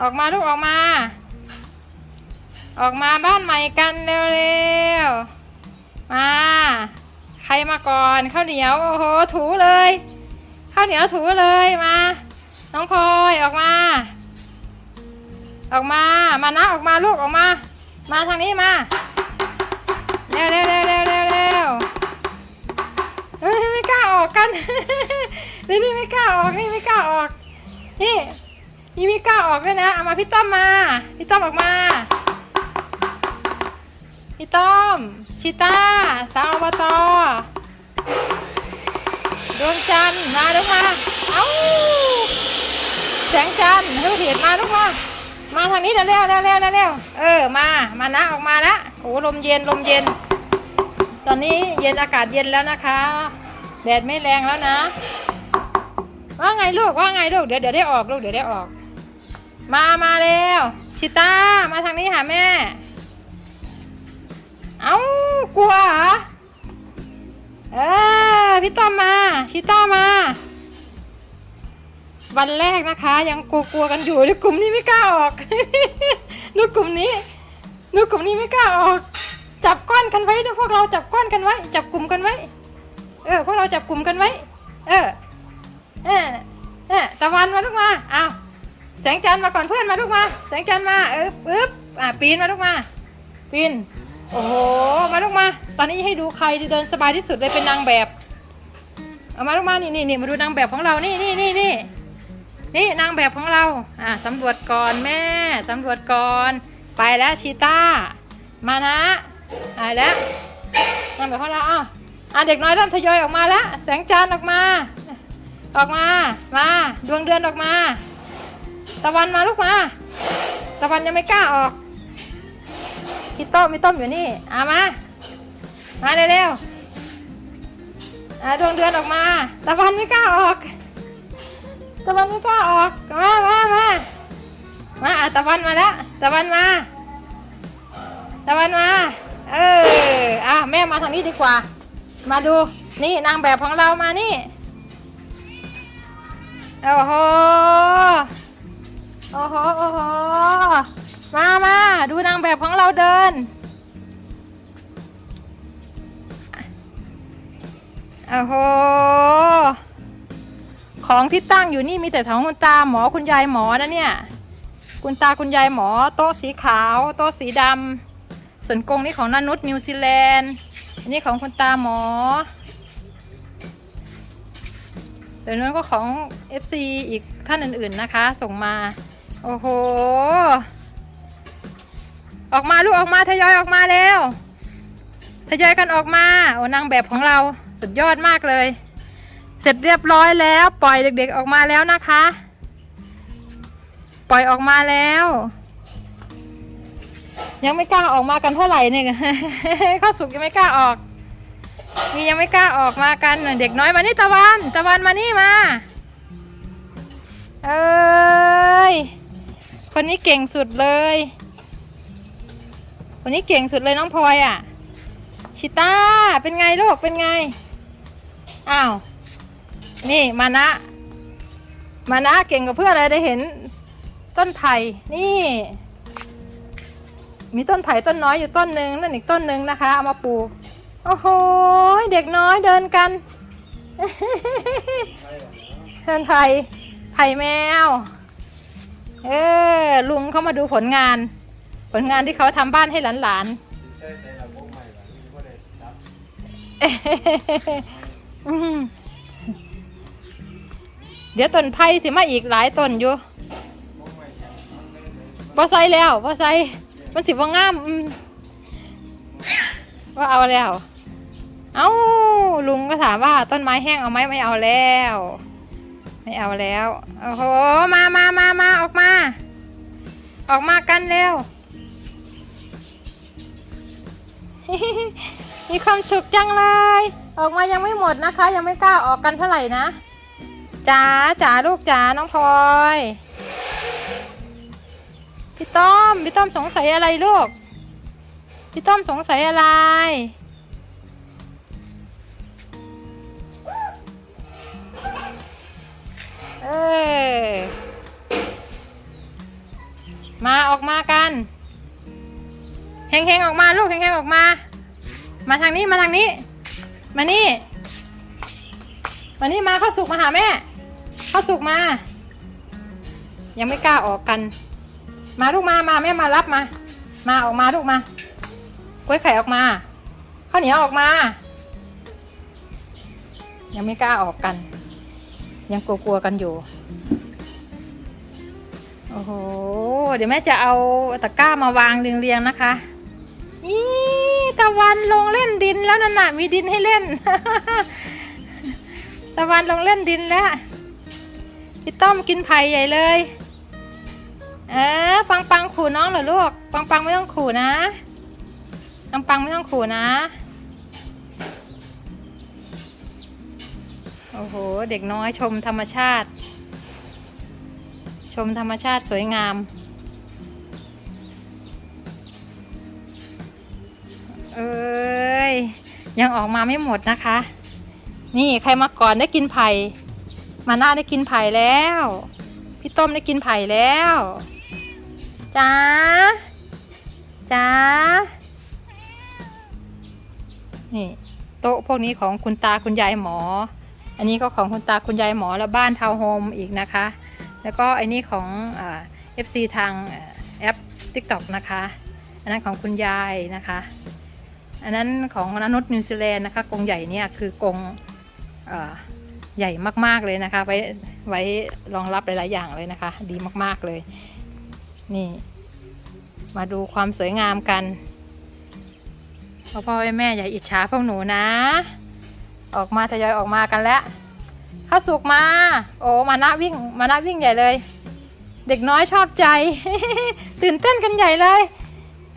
ออกมาลูกออกมา ออกมาบ้านใหม่กันเร็วๆ มา ใครมาก่อนข้าวเหนียวโอ้โหถูเลยข้าวเหนียวถูเลยมา น้องพลอยออกมา ออกมามานะออกมาลูกออกมา มาทางนี้มาเร็วเร็วเร็วเร็วเร็วเร็วเฮ้ยไม่กล้าออกกันนี่นี่ไม่กล้าออกนี่ไม่กล้าออกนี่ นี่ม่กล้าออกด้วยนะ เอามาพี่ต้อมมา พี่ต้อมออกมา พี่ต้อม ชิต้า สาวอบตดวงจันทร์มาลูกมาเอ้า แสงจันทร์ลูกเห็นมาลูกมามาทางนี้เร็วเร็วเร็วเร็วเร็วเออ มา มานะออกมาล้วโอ้ลมเย็นลมเย็น ตอนนี้เย็นอากาศเย็นแล้วนะคะ แดดไม่แรงแล้วนะว่าไงลูกว่าไงลูกเดี๋ยวเดี๋ยวได้ออกลูกเดี๋ยวได้ออก มามาเร็วชิต้ามาทางนี้หาแม่ เอ้ากลัวเหรอเออพี่ต้อมมา ชิต้ามา วันแรกนะคะ ยังกลัวๆกันอยู่ลูกกลุ่มนี้ไม่กล้าออกลูกกลุ่มนี้ลูกกลุ่มนี้ไม่กล้าออก จับก้อนกันไว้นะพวกเราจับก้อนกันไว้ จับกลุ่มกันไว้ เออพวกเราจับกลุ่มกันไว้ เออเออเออตะวันมาลูกมาเอ้า แสงจันทร์มาก่อนเพื่อนมาลูกมา แสงจันทร์มาเออปึ๊บอะปีนมาลูกมา ปีน โอ้โห มาลูกมา ตอนนี้ให้ดูใครที่เดินสบายที่สุดเลยเป็นนางแบบ เอามาลูกมานี่นี่นี่มาดูนางแบบของเรา นี่นี่นี่นี่นี่นางแบบของเรา อ่าสำรวจก่อนแม่ สำรวจก่อน ไปแล้วชีต้า มานะไปแล้วนางแบบของเราอ้าวอ่าเด็กน้อยเริ่มทยอยออกมาแล้ว แสงจันทร์ออกมา ออกมา มา ดวงเดือนออกมา ตะวันมาลูกมา ตะวันยังไม่กล้าออกพี่ต้มพี่ต้มอยู่นี่เอามา มาเร็วๆอ่าดวงเดือนออกมา ตะวันไม่กล้าออก ตะวันไม่กล้าออก มามามามาอะตะวันมาแล้ว ตะวันมา ตะวันมา เอออะแม่มาทางนี้ดีกว่า มาดู นี่นางแบบของเรามานี่ โอ้โห โอ้โหโอ้โหมามาดูนางแบบของเราเดิน โอ้โห ของที่ตั้งอยู่นี่มีแต่ของคุณตาหมอคุณยายหมอนะเนี่ย คุณตาคุณยายหมอ โต๊ะสีขาว โต๊ะสีดำส่วนกรงนี่ของนานุษนิวซีแลนด์ อันนี้ของคุณตาหมอเดี๋ยวนั้นก็ของ FC อีกท่านอื่นๆนะคะ ส่งมา โอ้โห ออกมาลูกออกมาทยอยออกมาเร็วทยอยกันออกมา โอ้นางแบบของเราสุดยอดมากเลย เสร็จเรียบร้อยแล้ว ปล่อยเด็กๆออกมาแล้วนะคะ ปล่อยออกมาแล้ว ยังไม่กล้าออกมากันเท่าไหร่เนี่ยข้าสุกยังไม่กล้าออกมียังไม่กล้าออกมากันเด็กน้อยมานี่ตะวันตะวันมานี่มา เอ้ย คนนี้เก่งสุดเลย คนนี้เก่งสุดเลยน้องพลอยอะ ชิต้า เป็นไงลูก เป็นไง อ้าว นี่มานะ มานะเก่งกับเพื่อนอะไรได้เห็นต้นไผ่นี่ มีต้นไผ่ต้นน้อยอยู่ต้นหนึ่งนั่นอีกต้นหนึ่งนะคะ เอามาปลูก โอ้โห เด็กน้อยเดินกันเดินไผ่ไผ่แมว เออลุงเขามาดูผลงาน ผลงานที่เขาทำบ้านให้หลานๆใช่ใส่ระบบใหม่แบบนี้ก็เลยครับอืมเดี๋ยวต้นไผ่สิมาอีกหลายต้นอยู่ระบบใหม่ยังมันเล่นเลยบ่ใส่แล้วบ่ใส่มันสิบ่งามอืมว่าเอาแล้ว เอ้าลุงก็ถามว่าต้นไม้แห้งเอาไหมไม่เอาแล้ว ไม่เอาแล้ว โอ้โห มามามามาออกมา ออกมากันเร็ว มีความสุขจังเลย ออกมายังไม่หมดนะคะ ยังไม่กล้าออกกันเท่าไหร่นะจ๋าจ๋าลูกจ๋าน้องพลอยพี่ต้อมพี่ต้อมสงสัยอะไรลูกพี่ต้อมสงสัยอะไร งๆออกมาลูกเฮงๆออกมา มาทางนี้มาทางนี้ มานี่มานี่มาเข้าสุกมาหาแม่ เข้าสุกมา ยังไม่กล้าออกกัน มาลูกมามาแม่มารับมา มาออกมาลูกมากล้วยไข่ออกมาข้าวเหนียวออกมา ยังไม่กล้าออกกัน ยังกลัวๆกันอยู่โอ้โห เดี๋ยวแม่จะเอาตะกร้ามาวางเรียงๆนะคะ นี่ตะวันลงเล่นดินแล้วนั่นน่ะมีดินให้เล่น ตะวันลงเล่นดินแล้วพี่ต้อมกินไผ่ใหญ่เลย เออปังปังขู่น้องเหรอลูก ปังปังไม่ต้องขู่นะ ปังปังไม่ต้องขู่นะ โอ้โห เด็กน้อยชมธรรมชาติ ชมธรรมชาติสวยงาม เอ้ยยังออกมาไม่หมดนะคะ นี่ใครมาก่อนได้กินไผ่ มาหน้าได้กินไผ่แล้ว พี่ต้มได้กินไผ่แล้วจ้าจ้านี่โต๊ะพวกนี้ของคุณตาคุณยายหมอ อันนี้ก็ของคุณตาคุณยายหมอแล้วบ้านทาวน์โฮมอีกนะคะ แล้วก็อันนี้ของเอฟซีทางเอ่อแอป TikTok นะคะ อันนั้นของคุณยายนะคะ อันนั้นของนนุษย์นิวซีแลนด์นะคะกรงใหญ่เนี่ยคือกรงใหญ่มากๆเลยนะคะ ไว้ไว้รองรับหลายๆอย่างเลยนะคะ ดีมากๆเลย นี่ มาดูความสวยงามกันพ่อพ่อแม่อย่าอิจฉาพวกหนูนะ ออกมาทยอยออกมากันแล้วข้าสุกมา โอ้มานะวิ่งมานะวิ่งใหญ่เลย เด็กน้อยชอบใจ ตื่นเต้นกันใหญ่เลย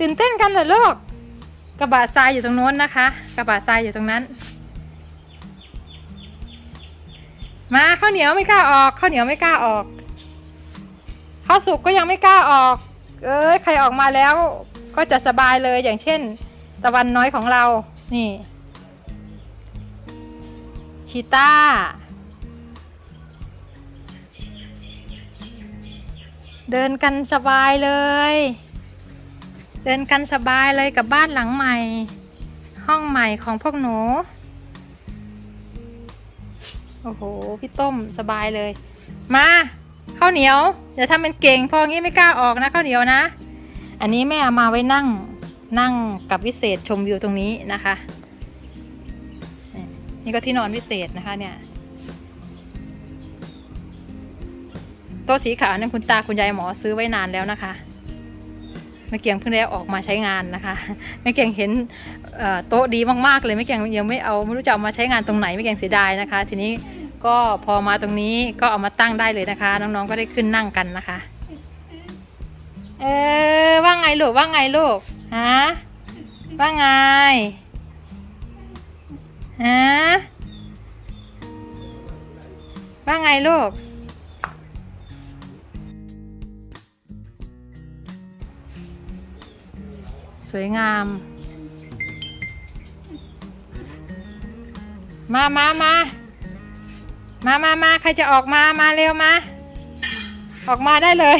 ตื่นเต้นกันเหรอลูก กระบะทรายอยู่ตรงโน้นนะคะ กระบะทรายอยู่ตรงนั้น มาข้าวเหนียวไม่กล้าออกข้าวเหนียวไม่กล้าออกข้าวสุกก็ยังไม่กล้าออก เอ้ยใครออกมาแล้วก็จะสบายเลยอย่างเช่น ตะวันน้อยของเรา นี่ ชีต้า เดินกันสบายเลย เดินกันสบายเลยกับบ้านหลังใหม่ ห้องใหม่ของพวกหนู โอ้โห พี่ต้มสบายเลย มาข้าวเหนียวอย่าทำเป็นเก่งพองี้ไม่กล้าออกนะข้าวเหนียวนะ อันนี้แม่เอามาไว้นั่งนั่งกับวิเศษชมวิวตรงนี้นะคะ นี่ก็ที่นอนพิเศษนะคะเนี่ยโต๊ะสีขาวนั่นคุณตาคุณยายหมอซื้อไว้นานแล้วนะคะ แม่เกียงเพิ่งได้ออกมาใช้งานนะคะแม่เกียงเห็นโต๊ะดีมากๆเลยแม่เกียงยังไม่เอาไม่รู้จะเอามาใช้งานตรงไหนแม่เกียงเสียดายนะคะ ทีนี้ก็พอมาตรงนี้ก็เอามาตั้งได้เลยนะคะ น้องๆก็ได้ขึ้นนั่งกันนะคะเออว่าไงลูกว่าไงลูกฮะว่าไงฮะว่าไงลูก สวยงาม มามามามามามาใครจะออกมา มาเร็วมา ออกมาได้เลย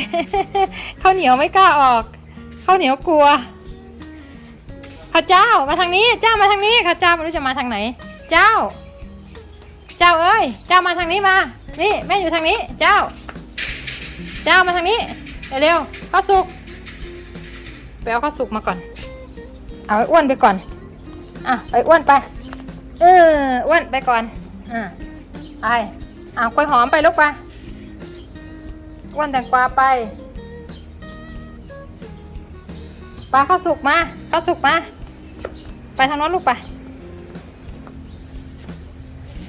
ข้าวเหนียวไม่กล้าออก ข้าวเหนียวกลัวข้าเจ้า มาทางนี้ เจ้ามาทางนี้ข้าเจ้าไม่รู้จะมาทางไหน เจ้า เจ้าเอ้ย เจ้ามาทางนี้มา นี่แม่อยู่ทางนี้ เจ้า เจ้ามาทางนี้ เร็วๆข้าวสุกไปเอาข้าวสุกมาก่อน เอาไอ้อ้วนไปก่อน อะไอ้อ้วนไป เอออ้วนไปก่อน อะไปอะกล้วยหอมไปลูกไปอ้วนแตงกวาไปปลาข้าวสุกมาข้าวสุกมา ไปทางโน้นลูกไป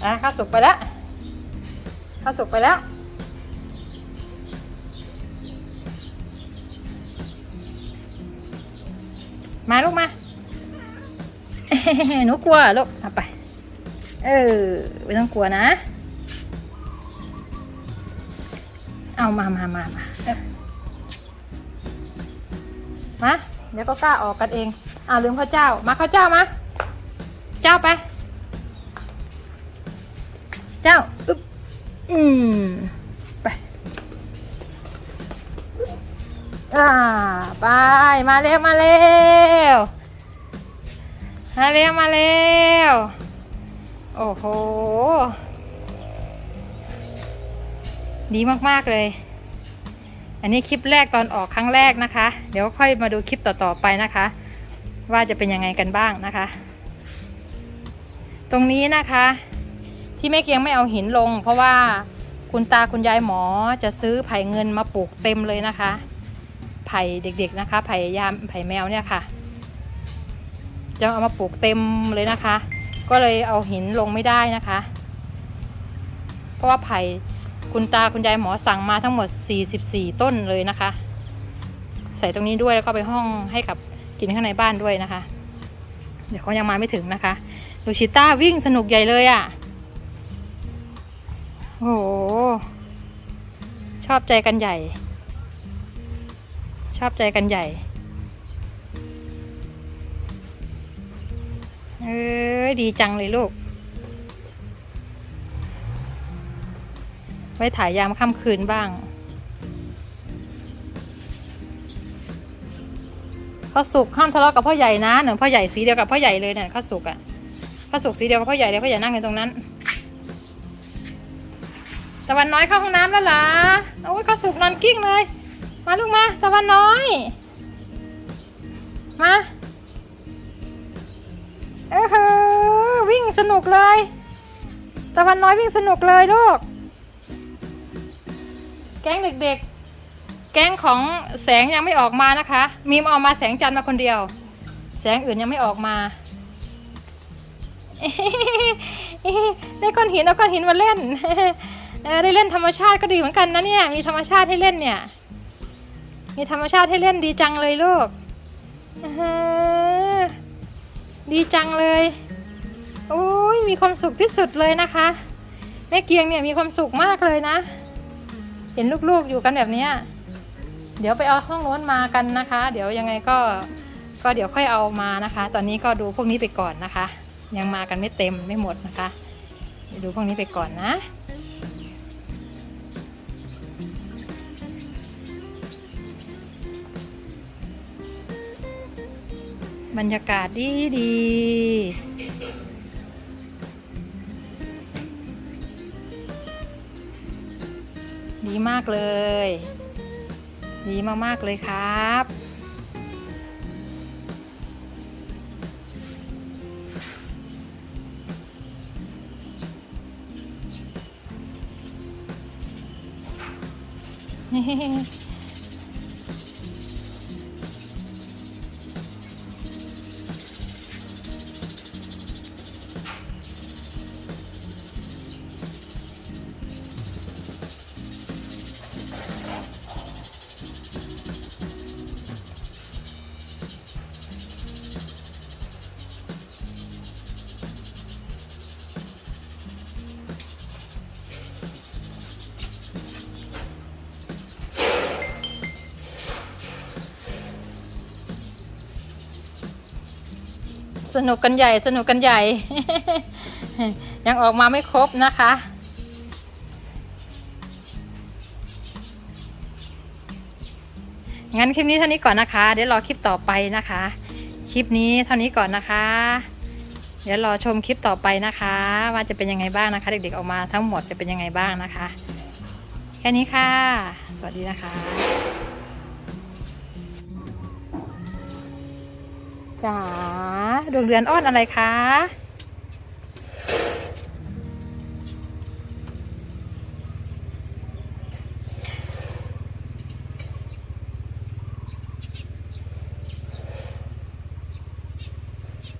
อะข้าวสุกไปแล้วข้าวสุกไปแล้วมาลูกมา หนูกลัวลูกเอาไป เออไม่ต้องกลัวนะ เอามามามามามาเดี๋ยวก็กล้าออกกันเองอ่าลืมข้าวเจ้า มาข้าวเจ้ามา เจ้าไป เจ้าอึ๊บอืมไปอ่าไป มาเร็ว มาเร็ว มาเร็วมาเร็วโอ้โห ดีมากๆเลย อันนี้คลิปแรกตอนออกครั้งแรกนะคะ เดี๋ยวค่อยมาดูคลิปต่อๆไปนะคะ ว่าจะเป็นยังไงกันบ้างนะคะ ตรงนี้นะคะ ที่แม่เกียงไม่เอาหินลง เพราะว่าคุณตาคุณยายหมอจะซื้อไผ่เงินมาปลูกเต็มเลยนะคะ ไผ่เด็กๆนะคะ ไผ่ยามไผ่แมวเนี่ยค่ะ จะเอามาปลูกเต็มเลยนะคะ ก็เลยเอาหินลงไม่ได้นะคะ เพราะว่าไผ่คุณตาคุณยายหมอสั่งมาทั้งหมด 44 ต้นเลยนะคะ ใส่ตรงนี้ด้วยแล้วก็ไปห้องให้กับกินข้างในบ้านด้วยนะคะ เดี๋ยวเขายังมาไม่ถึงนะคะ ลูชิต้าวิ่งสนุกใหญ่เลยอะ่ะ โอ้โห ชอบใจกันใหญ่ ชอบใจกันใหญ่ เอ้ยดีจังเลยลูก ไว้ถ่ายยามค่ำคืนบ้าง ข้าวสุกห้ามทะเลาะกับพ่อใหญ่นะหนึ่งพ่อใหญ่สีเดียวกับพ่อใหญ่เลยเนี่ยข้าวสุกอะข้าวสุกสีเดียวกับพ่อใหญ่เลยพ่อใหญ่นั่งอยู่ตรงนั้นตะวันน้อยเข้าห้องน้ำแล้วเหรอโอ้ยข้าวสุกนอนกิ้งเลย มาลูกมา ตะวันน้อย มา เออเฮ้อวิ่งสนุกเลยตะวันน้อยวิ่งสนุกเลยลูก แก๊งเด็กๆ แก๊งของแสงยังไม่ออกมานะคะ มีมเอามาแสงจันทร์มาคนเดียว แสงอื่นยังไม่ออกมาได้ก้อนหินเอาก้อนหินมาเล่นได้เล่นธรรมชาติก็ดีเหมือนกันนะเนี่ย มีธรรมชาติให้เล่นเนี่ย มีธรรมชาติให้เล่นดีจังเลยลูก ดีจังเลยโอ้ยมีความสุขที่สุดเลยนะคะ แม่เกียงเนี่ยมีความสุขมากเลยนะ เห็นลูกๆอยู่กันแบบนี้เดี๋ยวไปเอาห้องโน้นมากันนะคะ เดี๋ยวยังไงก็ก็เดี๋ยวค่อยเอามานะคะ ตอนนี้ก็ดูพวกนี้ไปก่อนนะคะ ยังมากันไม่เต็มไม่หมดนะคะดูพวกนี้ไปก่อนนะ บรรยากาศดีดีดีมากเลย ดีมาก ๆ เลยครับ สนุกกันใหญ่สนุกกันใหญ่ ยังออกมาไม่ครบนะคะ งั้นคลิปนี้เท่านี้ก่อนนะคะ เดี๋ยวรอคลิปต่อไปนะคะ คลิปนี้เท่านี้ก่อนนะคะ เดี๋ยวรอชมคลิปต่อไปนะคะ ว่าจะเป็นยังไงบ้างนะคะ เด็กๆออกมาทั้งหมดจะเป็นยังไงบ้างนะคะ แค่นี้ค่ะ สวัสดีนะคะ จ๋าดวงเดือนอ้อนอะไรคะ